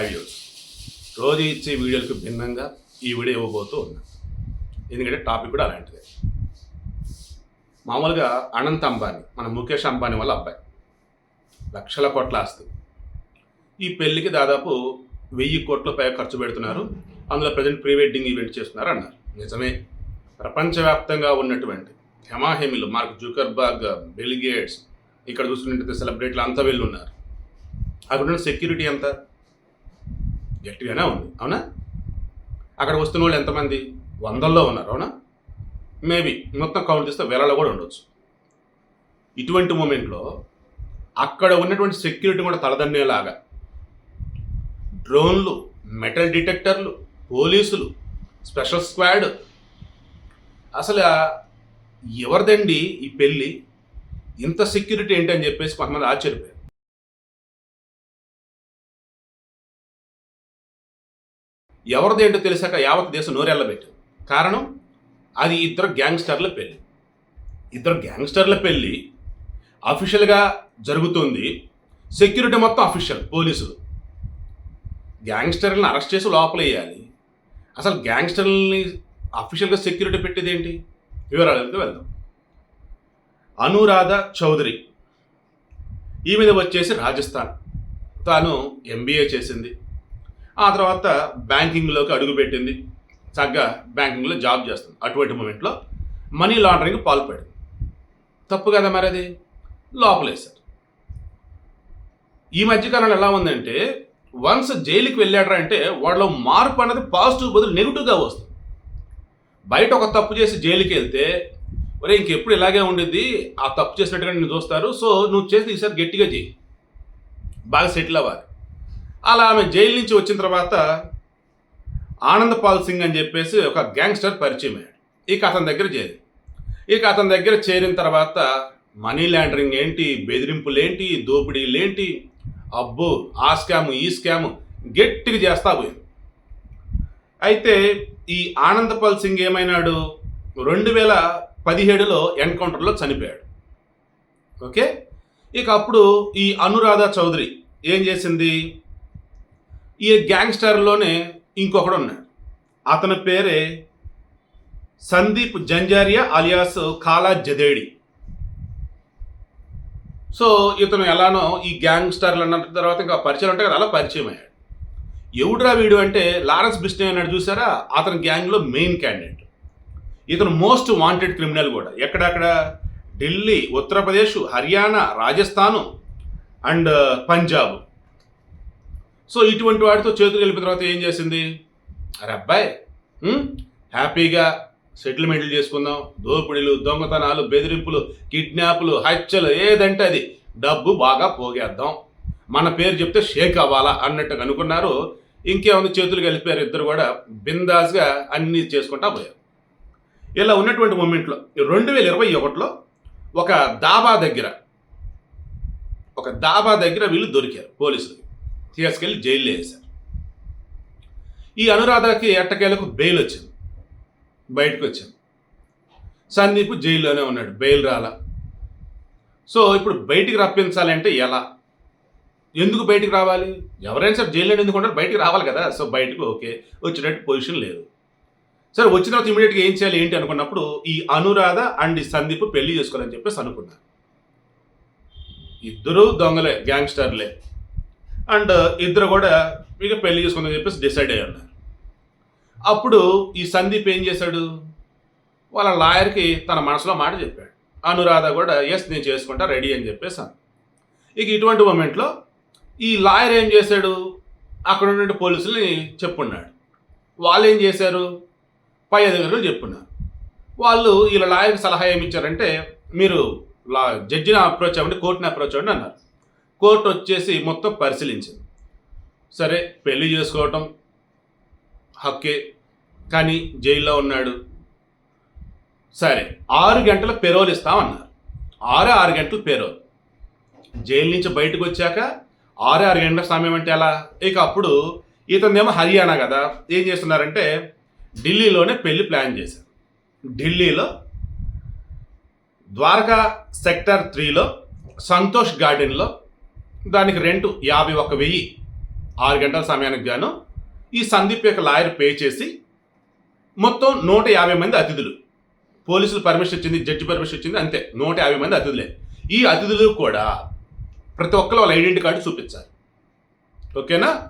ఐడియోస్. రోజు ఇచ్చే వీడియోలకు భిన్నంగా ఈ వీడియో ఇవ్వబోతూ ఉన్నా. ఎందుకంటే టాపిక్ కూడా అలాంటిదే. మామూలుగా అనంత్ అంబానీ మన ముఖేష్ అంబానీ వాళ్ళ అబ్బాయి. లక్షల కోట్ల ఆస్తి. ఈ పెళ్ళికి దాదాపు వెయ్యి కోట్ల పైగా ఖర్చు పెడుతున్నారు. అందులో ప్రజెంట్ ప్రీ వెడ్డింగ్ ఈవెంట్ చేస్తున్నారు అన్నారు. నిజమే. ప్రపంచవ్యాప్తంగా ఉన్నటువంటి హెమాహెమిలు మార్క్ జూకర్బాగ్ బిల్ గేట్స్ ఇక్కడ చూసుకున్నట్టు సెలబ్రిటీలు అంతా వెళ్ళి ఉన్నారు. అక్కడ సెక్యూరిటీ ఎంత? గట్టిగానే ఉంది. అవునా? అక్కడ వస్తున్న వాళ్ళు ఎంతమంది? వందల్లో ఉన్నారు. అవునా? మేబీ మొత్తం కౌంట్ చేస్తే వేలలో కూడా ఉండొచ్చు. ఇటువంటి మూమెంట్లో అక్కడ ఉన్నటువంటి సెక్యూరిటీ కూడా తలదన్నేలాగా డ్రోన్లు మెటల్ డిటెక్టర్లు పోలీసులు స్పెషల్ స్క్వాడ్ అసలు ఎవరిదండి ఈ పెళ్ళి? ఇంత సెక్యూరిటీ ఏంటి అని చెప్పేసి కొంతమంది ఆశ్చర్యపోయారు. ఎవరిది ఏంటో తెలిసాక యావత్ దేశం నోరెళ్ళబెట్టింది. కారణం? అది ఇద్దరు గ్యాంగ్స్టర్ల పెళ్ళి ఇద్దరు గ్యాంగ్స్టర్ల పెళ్ళి అఫీషియల్గా జరుగుతుంది. సెక్యూరిటీ మొత్తం అఫీషియల్ పోలీసులు. గ్యాంగ్స్టర్లను అరెస్ట్ చేసి లోపలేయాలి. అసలు గ్యాంగ్స్టర్లని అఫీషియల్గా సెక్యూరిటీ పెట్టేది ఏంటి వివరాలకు వెళ్దాం. అనురాధ చౌదరి. ఈ మీద వచ్చేసి రాజస్థాన్. తాను ఎంబీఏ చేసింది. ఆ తర్వాత బ్యాంకింగ్లోకి అడుగుపెట్టింది చక్కగా బ్యాంకింగ్లో జాబ్ చేస్తుంది. అటువంటి మూమెంట్లో మనీ లాండరింగ్ పాల్పడింది. తప్పు కదా మరి అది లోపలేశారు. ఈ మధ్యకాలంలో ఎలా ఉందంటే వన్స్ జైలుకి వెళ్ళాడరా అంటే వాళ్ళలో మార్పు అనేది పాజిటివ్ బదులు నెగిటివ్గా వస్తుంది. బయట ఒక తప్పు చేసి జైలుకి వెళ్తే ఒరే ఇంకెప్పుడు ఇలాగే ఉండిద్ది? ఆ తప్పు చేసినట్టుగా నేను చూస్తారు. సో నువ్వు చేసి ఈసారి గట్టిగా చేయి బాగా సెటిల్ అవ్వాలి. అలా ఆమె జైలు నుంచి వచ్చిన తర్వాత ఆనందపాల్ సింగ్ అని చెప్పేసి ఒక గ్యాంగ్స్టర్ పరిచయం అయ్యాడు. ఇక అతని దగ్గర చేరి ఇక అతని దగ్గర చేరిన తర్వాత మనీ లాండరింగ్ ఏంటి బెదిరింపులేంటి దోపిడీలేంటి అబ్బో ఆ స్కామ్ ఈ స్కామ్ గట్టిగా చేస్తా పోయింది. అయితే ఈ ఆనందపాల్ సింగ్ ఏమైనాడు? రెండు వేల పదిహేడులో ఎన్కౌంటర్లో చనిపోయాడు. ఓకే? ఇక అప్పుడు ఈ అనురాధ చౌదరి ఏం చేసింది? ఈ గ్యాంగ్స్టర్లోనే ఇంకొకడు ఉన్నాడు అతని పేరే సందీప్ జంజారియా అలియాస్ కాలా జదేడి. సో ఇతను ఎలానో ఈ గ్యాంగ్స్టర్లు అన్న తర్వాత ఇంకా పరిచయం ఉంటే కదా అలా పరిచయం అయ్యాడు. ఎవడురా వీడు అంటే లారెన్స్ బిస్నే అన్నాడు చూసారా? అతని గ్యాంగ్లో మెయిన్ క్యాండిడేట్. ఇతను మోస్ట్ వాంటెడ్ క్రిమినల్ కూడా. ఎక్కడక్కడ? ఢిల్లీ ఉత్తరప్రదేశ్ హర్యానా రాజస్థాను అండ్ పంజాబ్. సో ఇటువంటి వాటితో చేతులు కలిపిన తర్వాత ఏం చేసింది? అరే అబ్బాయి హ్యాపీగా సెటిల్మెంట్లు చేసుకుందాం. దోపిడీలు దొంగతనాలు బెదిరింపులు కిడ్నాపులు హత్యలు ఏదంటే అది. డబ్బు బాగా పోగేద్దాం. మన పేరు చెప్తే షేక్ అవ్వాలా అన్నట్టుగా అనుకున్నారు. ఇంకేముంది? చేతులు కలిపారు ఇద్దరు కూడా. బిందాస్గా అన్నీ చేసుకుంటా పోయారు. ఇలా ఉన్నటువంటి మూమెంట్లో రెండు వేల ఇరవై ఒకటిలో ఒక దాబా దగ్గర ఒక దాబా దగ్గర వీళ్ళు దొరికారు పోలీసులు తీసుకెళ్ళి జైల్లో వేశారు. ఈ అనురాధకి ఎట్టకేలకు బెయిల్ వచ్చింది. బయటకు వచ్చింది సందీప్ జైల్లోనే ఉన్నాడు. బెయిల్ రాలా. సో ఇప్పుడు బయటికి రప్పించాలంటే ఎలా? ఎందుకు బయటికి రావాలి? ఎవరైనా సరే జైల్లో ఎందుకు ఉంటారు? బయటికి రావాలి కదా. సో బయటకు ఓకే వచ్చినట్టు పొజిషన్ లేదు. సరే వచ్చిన తర్వాత ఇమీడియట్గా ఏం చేయాలి ఏంటి అనుకున్నప్పుడు ఈ అనురాధ అండ్ ఈ సందీప్ పెళ్ళి చేసుకోవాలని చెప్పేసి అనుకున్నారు. ఇద్దరు దొంగలే గ్యాంగ్స్టర్లే. అండ్ ఇద్దరు కూడా ఇక పెళ్ళి చేసుకుందని చెప్పేసి డిసైడ్ అయ్యి ఉన్నారు అప్పుడు ఈ సందీప్ ఏం చేశాడు? వాళ్ళ లాయర్కి తన మనసులో మాట చెప్పాడు. అనురాధ కూడా ఎస్ నేను చేసుకుంటా రెడీ అని చెప్పేసి ఇక ఇటువంటి మూమెంట్లో ఈ లాయర్ ఏం చేశాడు? అక్కడ ఉన్న పోలీసుల్ని చెప్పున్నాడు. వాళ్ళు ఏం చేశారు? పై అధికారులు చెప్పున్నారు. వాళ్ళు వీళ్ళ లాయర్కి సలహా ఏమి ఇచ్చారంటే మీరు లా జడ్జిని అప్రోచ్ అవ్వండి కోర్టుని అప్రోచ్ అవ్వండి అన్నారు. కోర్టు వచ్చేసి మొత్తం పరిశీలించింది. సరే పెళ్ళి చేసుకోవటం హక్కే కానీ జైల్లో ఉన్నాడు. సరే ఆరు గంటల పెరోల్ ఇస్తామన్నారు. ఆరు ఆరు గంటల పెరోల్. జైలు నుంచి బయటకు వచ్చాక ఆరు ఆరు గంటల సమయం అంటే ఎలా? ఇక అప్పుడు ఇతనేమో హర్యానా కదా ఏం చేస్తున్నారంటే ఢిల్లీలోనే పెళ్ళి ప్లాన్ చేశారు. ఢిల్లీలో ద్వారకా సెక్టర్ త్రీలో సంతోష్ గార్డెన్లో దానికి రెంట్ యాభై ఒక వెయ్యి. ఆరు గంటల సమయానికి గాను ఈ సందీప్ యొక్క లాయర్ పే చేసి మొత్తం నూట యాభై మంది అతిథులు. పోలీసులు పర్మిషన్ ఇచ్చింది జడ్జి పర్మిషన్ ఇచ్చింది అంతే. నూట యాభై మంది అతిథులే. ఈ అతిథులు కూడా ప్రతి ఒక్కరు వాళ్ళ ఐడెంటిటీ కార్డు చూపించాలి. ఓకేనా?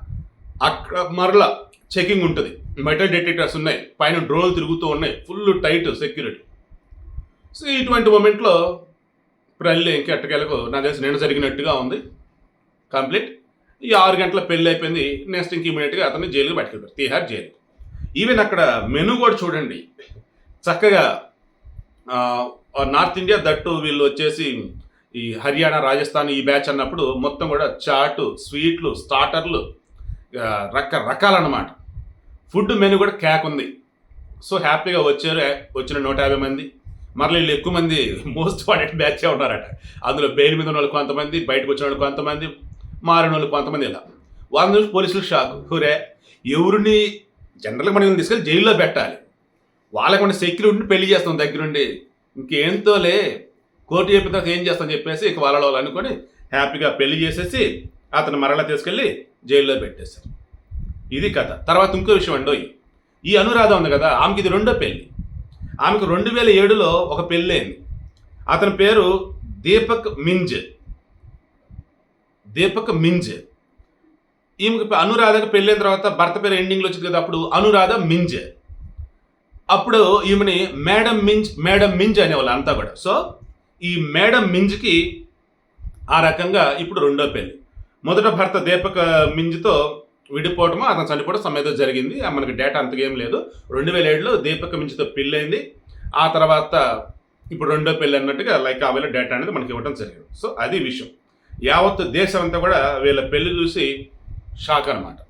అక్కడ మరలా చెకింగ్ ఉంటుంది. మెటల్ డిటెక్టర్స్ ఉన్నాయి. పైన డ్రోన్లు తిరుగుతూ ఉన్నాయి. Full tight security. సో ఇటువంటి మూమెంట్లో ఇప్పుడు వెళ్ళి నా తెలిసి నిన్న జరిగినట్టుగా ఉంది. కంప్లీట్. ఈ ఆరు గంటల పెళ్ళి అయిపోయింది. నెక్స్ట్ ఇంక ఇమీడియట్గా అతన్ని జైలుకి పట్టుకెళ్తారు తీహార్ జైలు. ఈవెన్ అక్కడ మెను కూడా చూడండి. చక్కగా నార్త్ ఇండియా దట్టు వీళ్ళు వచ్చేసి ఈ హర్యానా రాజస్థాన్ ఈ బ్యాచ్ అన్నప్పుడు మొత్తం కూడా చాటు స్వీట్లు స్టార్టర్లు రకరకాలన్నమాట. ఫుడ్ మెను కూడా క్యాక్ ఉంది. సో హ్యాపీగా వచ్చారు. వచ్చిన నూట యాభై మంది. మరల వీళ్ళు ఎక్కువ మంది మోస్ట్ వాడెడ్ బ్యాచే ఉన్నారట. అందులో బెయిల్ మీద ఉన్న వాళ్ళు కొంతమంది బయటకు వచ్చిన వాళ్ళు కొంతమంది మారిన వాళ్ళు కొంతమంది ఇలా. వాళ్ళని చూసి పోలీసులు షాక్. హురే ఎవరిని జనరల్గా మనం తీసుకెళ్ళి జైల్లో పెట్టాలి. వాళ్ళకి మన సెక్యూరిటీని పెళ్ళి చేస్తాం దగ్గరుండి. ఇంకేంతోలే కోర్టు చెప్పిన తర్వాత ఏం చేస్తాం చెప్పేసి ఇక వాళ్ళ వాళ్ళు అనుకొని హ్యాపీగా పెళ్ళి చేసేసి అతను మరలా తీసుకెళ్ళి జైల్లో పెట్టేశారు. ఇది కథ. తర్వాత ఇంకో విషయం అండి ఈ అనురాధ ఉంది కదా ఆమెకి ఇది రెండో పెళ్ళి ఆమెకు రెండు వేల ఏడులో ఒక పెళ్ళి అయింది అతని పేరు దీపక్ మింజ్. దీపక్ మింజ్. ఈమెకి అనురాధకు పెళ్ళైన తర్వాత భర్త పేరు ఎండింగ్లో వచ్చింది కదా అప్పుడు అనురాధ మింజ్. అప్పుడు ఈమెని మేడం మింజ్ మేడం మింజ్ అనేవాళ్ళు అంతా కూడా. సో ఈ మేడం మింజ్కి ఆ రకంగా ఇప్పుడు రెండో పెళ్ళి. మొదట భర్త దీపక్ మింజ్తో విడిపోవటమో అతను చనిపోవడం సమేతం జరిగింది. ఆ మనకి డేటా అంతకేం లేదు. రెండు వేల ఏడులో దీపక్ మించితో పెళ్ళైంది. ఆ తర్వాత ఇప్పుడు రెండో పెళ్ళి అన్నట్టుగా లైక్ ఆ వేళ డేటా అనేది మనకి ఇవ్వడం జరిగింది. సో అది విషయం. యావత్ దేశం అంతా కూడా వీళ్ళ పెళ్ళి చూసి షాక్ అనమాట